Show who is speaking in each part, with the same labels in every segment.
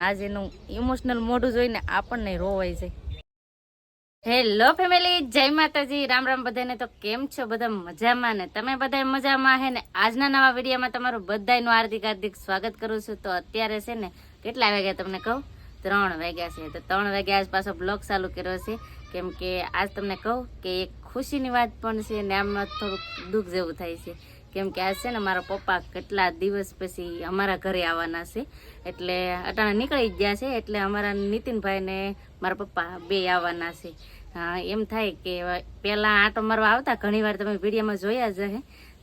Speaker 1: આજ એનું ઇમોશનલ મોઢું જોઈને આપણને રોવાય જાય. હેલો ફેમિલી જય માતાજી. રામ રામ બધાને તો કેમ છો? બધા મજામાં ને? તમે બધા મજામાં હે ને? આજના નવા વિડીયોમાં તમારું બધાનું હાર્દિક હાર્દિક સ્વાગત કરું છું. તો અત્યારે છે ને, કેટલા વાગ્યા તમને કહું? ત્રણ વાગ્યા છે. તો ત્રણ વાગ્યા આજ પાછો બ્લોગ ચાલુ કર્યો છે. કેમ કે આજ તમને કહું કે એક ખુશીની વાત પણ છે ને, આમાં થોડુંક દુઃખ જેવું થાય છે. કેમ કે આજ છે ને મારા પપ્પા કેટલા દિવસ પછી અમારા ઘરે આવવાના છે. એટલે અટાણા નીકળી ગયા છે. એટલે અમારા નીતિનભાઈ ને મારા પપ્પા બે આવવાના છે. એમ થાય કે પહેલાં આંટો મારવા આવતા, ઘણીવાર તમે વિડીયોમાં જોયા જ હે.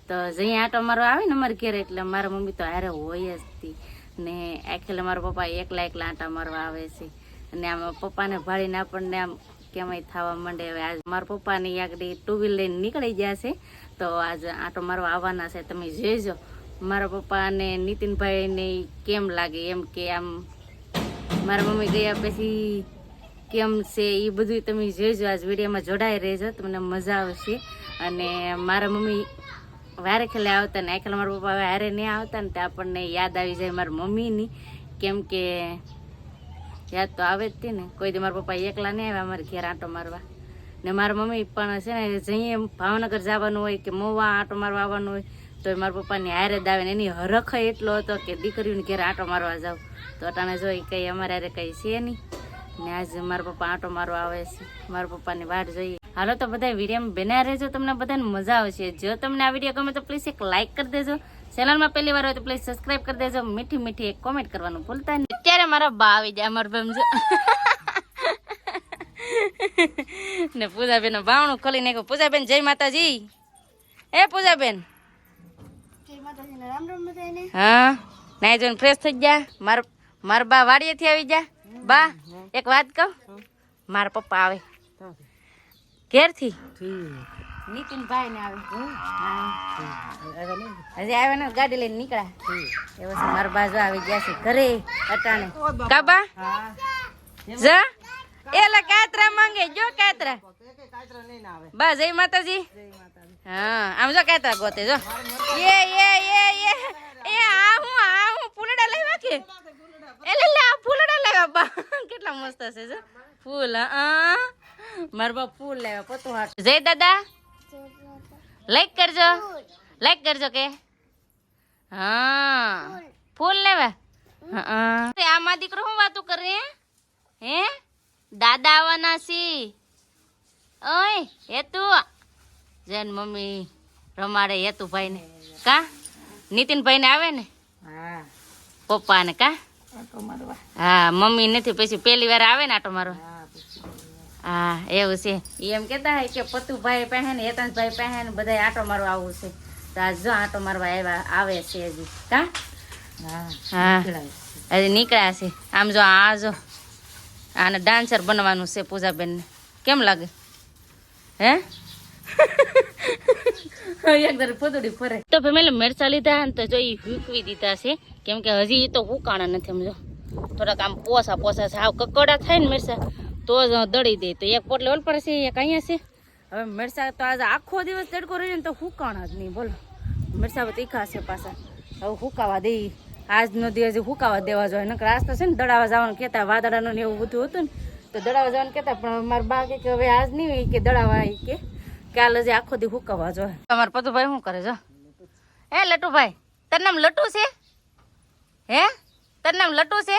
Speaker 1: તો જઈ આંટો મારવા આવે ને અમારે ઘરે, એટલે મારા મમ્મી તો હારે હોય જ હતી ને આખેલે મારા પપ્પા એકલા એકલા આંટા મારવા આવે છે. અને આમ પપ્પાને ભાળીને આપણને આમ કેમય થવા માંડે. હવે આજ મારા પપ્પાની આગળ ટુ વ્હીલ લઈને નીકળી ગયા છે. તો આજે આંટો મારવા આવવાના છે, તમે જોઈજો મારા પપ્પા અને નીતિનભાઈને કેમ લાગે? એમ કે આમ મારા મમ્મી ગયા પછી કેમ છે? એ બધું તમે જોઈજો આજ વિડીયોમાં જોડાઈ રહેજો, તમને મજા આવશે. અને મારા મમ્મી વારે ખેલે આવતા ને આખેલા મારા પપ્પા વારે નહીં આવતા ને, તે આપણને યાદ આવી જાય મારા મમ્મીની. કેમ કે યાદ તો આવે જ ને. કોઈ દી મારા પપ્પા એકલા નહીં આવ્યા, અમારે ઘેર આંટો મારવા. ને મારા મમ્મી પણ છે ને, જઈએ ભાવનગર જવાનું હોય કે મોવા આંટો મારવા આવવાનું હોય તો મારા પપ્પાની હારે જ આવે ને એની હરખ એટલો હતો કે દીકરીઓને ઘેર આંટો મારવા જાવ તો અટાણે જોઈ કંઈ અમારે હારે કંઈ છે નહીં. ને આજે મારા પપ્પા આંટો મારવા આવે છે. મારા પપ્પાની વાટ જોઈએ. હાલો તો બધા વિડીયોમાં બેના રહેજો, તમને બધાને મજા આવશે. જો તમને આ વીડિયો ગમે તો પ્લીઝ એક લાઇક કરી દેજો. ચેનલમાં પહેલી વાર હોય તો પ્લીઝ સબસ્ક્રાઇબ કરી દેજો. મીઠી મીઠી એક કોમેન્ટ કરવાનું ભૂલતા નહીં. અત્યારે મારા બા આવી જાય, અમારા જો. ને પૂજાબેન બાવણું ખોલી નાખો પૂજાબેન જય માતાજી. એ પૂજાબેન. હા નાઈ જોઈને ફ્રેશ થઈ ગયા. માર મારા બા વાડીએથી આવી જા બા એક વાત કહું? મારા પપ્પા આવે. ઘેરથી? નીતિનભાઈ ને આવે હજી આવે ને ગાડી લઈને નીકળ્યા. એ પછી મારા બાજુ આવી ગયા છે ઘરે અટાણે. કાબા જા. એલા કાતરા માંગે જો કાતરા. બા જય માતાજી. હા આમ જો કાતરા ગોતે જો. એ એ એ એ એ આ હું આ હું ફૂલડા લેવા કે? એટલે લે આ ફૂલડા લેવા બા કેટલા મસ્ત છે જો. ફૂલ હા માર બા ફૂલ લેવા પોતું હાટ જય દાદા. લાઈક કરજો. લાઈક કરજો કે. હા. ફૂલ. લેવા હા આમાં દીકરો હું વાતું કરે હે? દાદા આવવાના છી. ઓય હેતુ. જન મમ્મી રમાડે હેતુભાઈ ને કા? નીતિનભાઈ ને આવે ને? પપ્પા ને કા? હા મમ્મી નથી પછી પેલી વાર આવે ને આટો મારો હા એવું છે. એમ કેતા હોય કે પતુભાઈ પહે ને હેતાંશભાઈ પહે ને બધા આટો મારવા આવું છે. તો આ જો આટો મારવા આવ્યા આવે છે હજી. કા? હા હજી નીકળ્યા છે. આમ જો આ જો. આને ડાન્સર બનવાનું છે પૂજાબેનને. કેમ લાગે? હે? તો ફેમિલી મરચા લીધા તો જો એ હૂકવી દીધા છે. કેમ કે હજી એ તો હુકાણા નથી સમજો થોડાક આમ પોસા પોસા છે. આવ કકડા થાય ને મરચા, તો જ દળી દે તો એક પોટલે ઓલ પર એક અહીંયા છે. હવે મરચા તો આજે આખો દિવસ તડકો રહી ને તો હુકાણા જ નહીં, બોલો. મરચા તીખા છે પાછા. હવે હુકાવા દે આજનો દિવસ હુકાવા દેવા જોઈએ. નકર આજ તો છે ને દડાવા જવાનું કહેતા વાદળાનું ને એવું બધું હતું ને, તો દડાવા જવાનું કહેતા પણ મારા બા કે હવે આજ નહીં હોય કે દડાવા આવી કે કાલે જે આખો દી હુકાવા જોઈએ. તમારા પતુભાઈ શું કરે જો હે, લટુભાઈ, તાર નામ લટુ છે? હે, તાર નામ લટુ છે?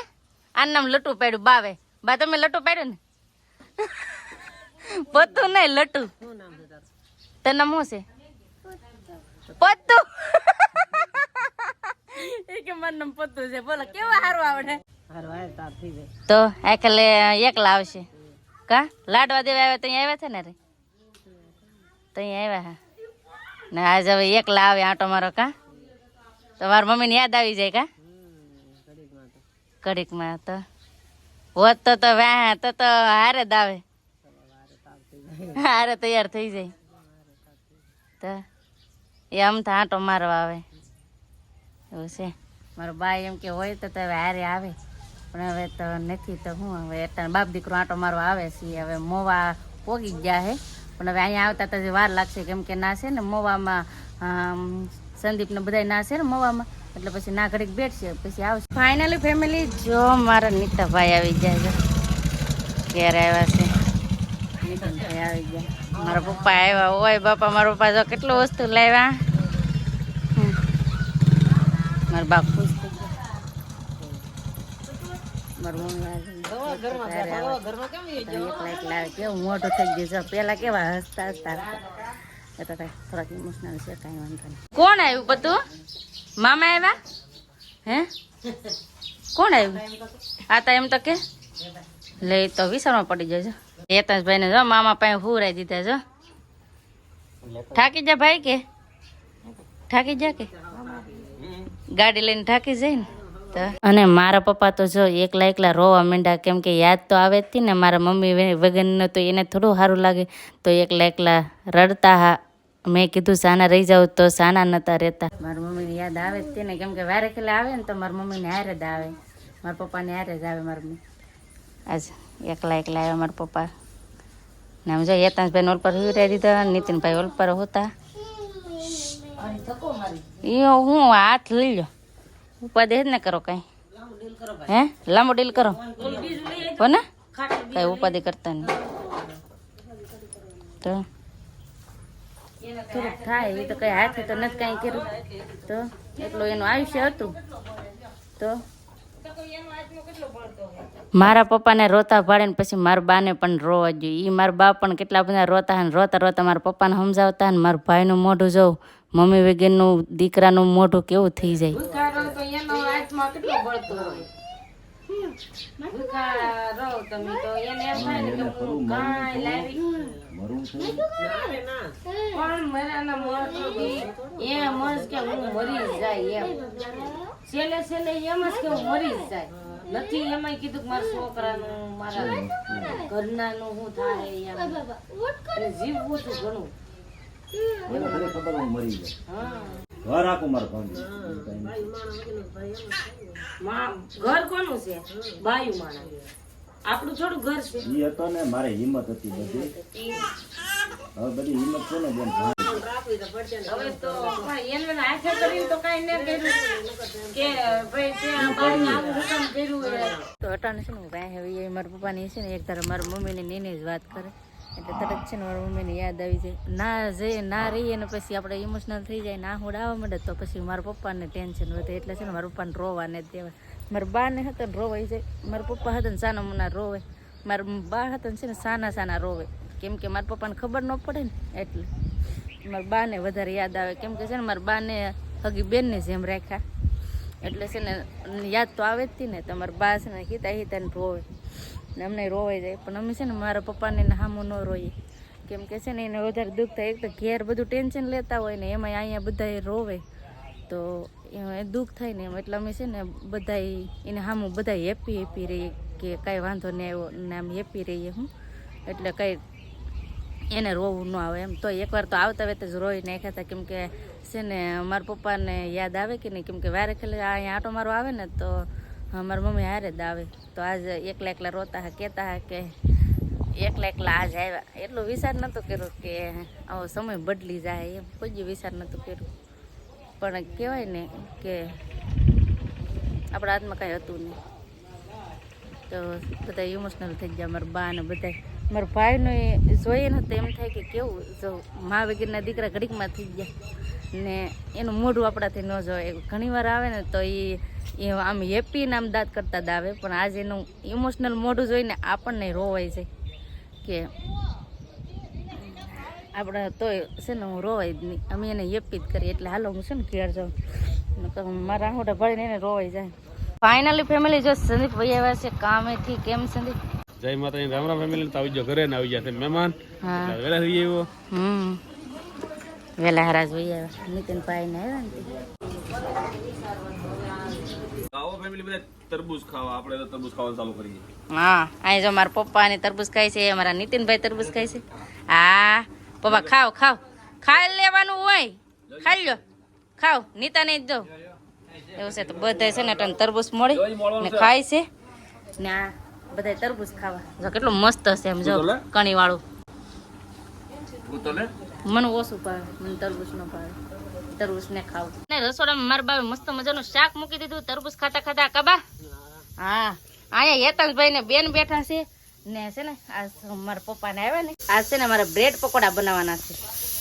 Speaker 1: આ નામ લટુ પાડ્યું, બાવે. બા, તમે લટુ પાડ્યું ને? પત્તુ નહીં, લટુ. તાર નામ શું છે? પત્તુ એ કે મારું નામ પત્તુ છે. બોલો કેવું સારું આવડે? તો એકલે એકલા આવશે. કા? લાડવા દેવા આવ્યા તો અહીંયા આવ્યા છે ને રે? તો અહીંયા આવ્યા હા. ને આજે હવે એકલા આવે આંટો મારો કા? તો મારા મમ્મીને યાદ આવી જાય કા? કડીકમાં તો. હોત તો તો વાહ તો તો હારે જ આવે. હારે તૈયાર થઈ જાય. તો એ આમ તો આંટો મારવા આવે. એવું છે. મારો ભાઈ એમ કે હોય તો હવે હારે આવે. પણ હવે તો નથી તો હું હવે અત્યારે બાપ દીકરો આંટો મારો આવે છે હવે મોવા પોગી ગયા હે. પણ હવે અહીંયા આવતા તો વાર લાગશે કેમ કે ના છે ને મોવામાં સંદીપને બધા ના છે ને મોવામાં. એટલે પછી ના ઘડીક બેઠશે, પછી આવશે. ફાઇનલી ફેમિલી જો મારા નીતાભાઈ આવી જાય છે. ઘેર આવ્યા છે. આવી ગયા. મારા પપ્પા આવ્યા. ઓય બાપા, મારા પપ્પા જો કેટલું વસ્તુ લાવ્યા. મારા બા ખુશ થઈ ગયા. મોટું થઈ ગયો છે. પેલા કેવા હસતા હસતા હતા. થોડાક ઇમોશનલ છે કાંઈ વાંધો નહીં. કોણ આવ્યું બધું મામા આવ્યા? હે? કોણ આવ્યું? આ તો એમ તો કે. લે તો વિસરમાં પડી જજો હેતાંશભાઈ ને જો મામા પાસે હુરાઈ દીધા જો થાકી જા ભાઈ કે? થાકી જા કે? ગાડી લઈને થાકી જાય ને અને મારા પપ્પા તો જો એકલા એકલા રોવા માંડ્યા કેમ કે યાદ તો આવે જ ને મારા મમ્મી વગરનું તો એને થોડું સારું લાગે તો એકલા એકલા રડતા હા. મેં કીધું સાના રહી જાઉં તો સાના નતા રહેતા. મારા મમ્મીને યાદ આવે જ ને કેમ કે વારે ખેલે આવે ને તો મારા મમ્મીને હારે જ આવે. મારા પપ્પાને હારે જ આવે મારા મમ્મી. આજ એકલા એકલા આવ્યા મારા પપ્પા. ને આમ જો યતાંશભાઈ ઓલ પર હુરાઈ દીધા નીતિનભાઈ ઓલ પર હોતા. એ હું હાથ લઈ લો ઉપાધિ જ ને કરો કઈ. હે? લાંબો ડીલ કરો. હો ને? કઈ ઉપાધિ કરતા નહીં. તો થોડુંક થાય એ તો કઈ હાથે તો નથી કાંઈ કર્યું. તો એટલું એનું આયુષ્ય હતું. તો મારા પપ્પાને રોતા ભાડે ને પછી મારા બાને પણ રોવા જોઈએ. એ મારા બા પણ કેટલા બધા રોતા ને રોતા રોતા મારા પપ્પાને સમજાવતા ને મારા ભાઈનું મોઢું જોઉં મમ્મી વગેરેનું દીકરાનું મોઢું કેવું થઈ જાય? પણ મરાના મોઢું બી એમ કે હું મરી જાય એમ. છેલ્લે છેલ્લે એમ જ કે હું મરી જ જાય. નથી એમાંય કીધું કે મારા છોકરાનું મારા ઘરનાનું શું થાય એમ. અને જીવવું છું ઘણું.
Speaker 2: મને ખરી ખબર હું મરી જાય ઘર આખું મારે ભાંગી
Speaker 1: ઘર કોનું છે? બાયુ માણા આપણું થોડું ઘર છે.
Speaker 2: હતો ને મારે હિંમત હતી બધી. હવે બધી હિંમત છે ને બેન
Speaker 1: હવે તો એને આંખે કરીને તો કાંઈ ન કર્યું. કે ભાઈ તે આવું હુકમ કર્યું તો અટાણે છે ને હું કાંઈ હવે મારા પપ્પાની છે ને એક ધારા મારા મમ્મીને ને જ વાત કરે. એટલે તરત છે ને મારા મમ્મીને યાદ આવી જાય. ના જઈએ ના રહીએ ને પછી આપણે ઇમોશનલ થઈ જાય ના હું આવવા માંડે તો પછી મારા પપ્પાને ટેન્શન વધે. એટલે છે ને મારા પપ્પાને રોવા ને દેવા મારા બાને હતા ને રોવાઈ જાય. મારા પપ્પા હતા ને સાના મુના રોવે. મારા બા હતા ને છે ને સાના સાના રોવે. કેમ કે મારા પપ્પાને ખબર ન પડે ને એટલે. મારા બાને વધારે યાદ આવે. કેમ કે છે ને, મારા બાને હગી બેનને જેમ રાખ્યા. એટલે છે ને યાદ તો આવે જ હતી ને તમારા બા છે ને હિતા હિતા ને રોવે. ને અમને રોવાઈ જાય. પણ અમે છે ને, મારા પપ્પાને હામું ન રોઈએ. કેમ કે છે ને, એને વધારે દુઃખ થાય. એક તો ઘેર બધું ટેન્શન લેતા હોય ને એમાં અહીંયા બધા રોવે. તો એ દુઃખ થાય ને એમ. એટલે અમે છે ને બધા એને હામું બધા હેપી હેપી રહીએ કે કાંઈ વાંધો નહીં આવ્યો ને આમ હેપી રહીએ હું. એટલે કાંઈ એને રોવું ન આવે એમ. તો એકવાર તો આવતા વેતે જ રોઈ નાખ્યા હતા. કેમ કે છે ને, મારા પપ્પાને યાદ આવે કે નહીં? કેમ કે વારે ખેલે અહીંયા આટો મારો આવે ને, તો મારી મમ્મી હારે જ આવે. તો આજ એકલા એકલા રોતા હા, કહેતા હા કે એકલા એકલા આજ આવ્યા. એટલું વિચાર નહોતો કર્યો કે આવો સમય બદલી જાય એમ. કોઈ વિચાર નહોતું કર્યું. પણ કહેવાય ને કે આપણા હાથમાં કાંઈ હતું નહીં. તો બધા ઇમોશનલ થઈ ગયા, મારા બા ને બધા મારા ભાઈનું જોઈએ ને તો એમ થાય કે કેવું, જો મા વગેરેના દીકરા ઘડીકમાં થઈ ગયા ને એનું મોઢું આપણાથી ન જોવાય. ઘણી વાર આવે ને તો એ એ આમ હેપી નામ દાંત કરતા આવે. પણ આજે એનું ઇમોશનલ મોઢું જોઈને આપણને રોવાય છે કે આપણે તોય છે ને હું રોવાય જ નહીં અમે એને હેપી જ કરીએ. એટલે હાલો હું છે ને ઘેર જાઉં. મારા આંગોટા ભાઈને એને રોવાઈ જાય. ફાઇનલી ફેમિલી જો સંદીપ ભાઈ આવ્યા છે, કામેથી કેમ સંદીપ?
Speaker 3: જય માતાજી રામ રામ ફેમિલી તો આવી જો ઘરે ને આવી જશે મહેમાન. વેલા થઈ આવ્યો
Speaker 1: વેલા હરાજ ભાઈ આવ્યા. નીતિનભાઈ ને આવ્યા ને
Speaker 3: ફેમિલી બધા તરબૂચ ખાવા. આપણે તો તરબૂચ ખાવાનું ચાલુ કરીએ.
Speaker 1: હા અહીં જો મારા પપ્પા ને તરબૂચ ખાય છે મારા નીતિનભાઈ તરબૂચ ખાય છે. હા પપ્પા ખાવ ખાવ ખાઈ લેવાનું હોય. ખાઈ લો ખાવ નીતા ને જ દો. એવું છે તો બધા છે ને તરબૂચ મળે ને ખાય છે. ને. આ બધા તરબૂચ ખાવા. જો કેટલું મસ્ત હશે એમ જો કણી વાળું મને ઓછું ભાવે મને તરબૂચ ન ભાવે. તરબૂચ ને ખાવ. ને રસોડામાં મારા બાવે મસ્ત મજાનું શાક મૂકી દીધું તરબૂચ ખાતા ખાતા કબા? હા અહીંયા હેતનભાઈ ને બેન બેઠા છે. ને છે ને આજ મારા પપ્પાને આવ્યા ને. આજ છે ને મારે બ્રેડ પકોડા બનાવવાના છે.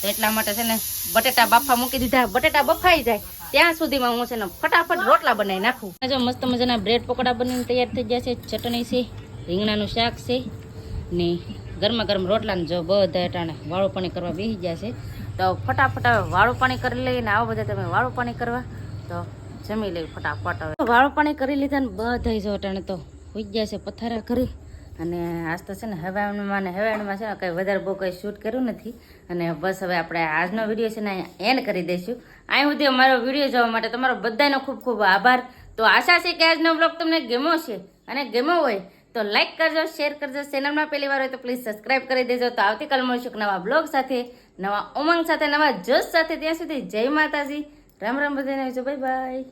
Speaker 1: એટલા માટે છે ને બટેટા બાફા મૂકી દીધા. બટેટા બફાઈ જાય. ત્યાં સુધીમાં હું છે ને ફટાફટ રોટલા બનાવી નાખું. જો મસ્ત મજાના બ્રેડ પકોડા બનીને તૈયાર થઈ ગયા છે, ચટણી છે, રીંગણાનું શાક છે, ને ગરમા ગરમ રોટલા ને જો બધા અટાણે વાળું પાણી કરવા બેસી ગયા છે. તો ફટાફટ હવે વાળું પાણી કરી લઈને આવો બધા તમે વાળું પાણી કરવા. તો જમી લઈ ફટાફટ હવે. વાળું પાણી કરી લીધા ને બધા જો અટાણે તો હોઈ ગયા છે પથારા કરી અને આજ તો છે ને હવામાનમાં ને હવામાનમાં છે ને કંઈ વધારે બહુ કંઈ શૂટ કર્યું નથી. અને બસ હવે આપણે આજનો વીડિયો છે ને એન્ડ કરી દઈશું. અહીં સુધી અમારો વીડિયો જોવા માટે તમારો બધાનો ખૂબ ખૂબ આભાર. તો આશા છે કે આજનો બ્લોગ તમને ગેમો છે અને ગેમો હોય તો લાઈક કરજો શેર કરજો. ચેનલમાં પહેલી વાર હોય તો પ્લીઝ સબસ્ક્રાઇબ કરી દેજો. તો આવતીકાલ મળશું નવા બ્લોગ સાથે, નવા ઉમંગ સાથે, નવા જોશ સાથે. ત્યાં સુધી જય માતાજી. રામ રામ બધાને આવજો. Bye bye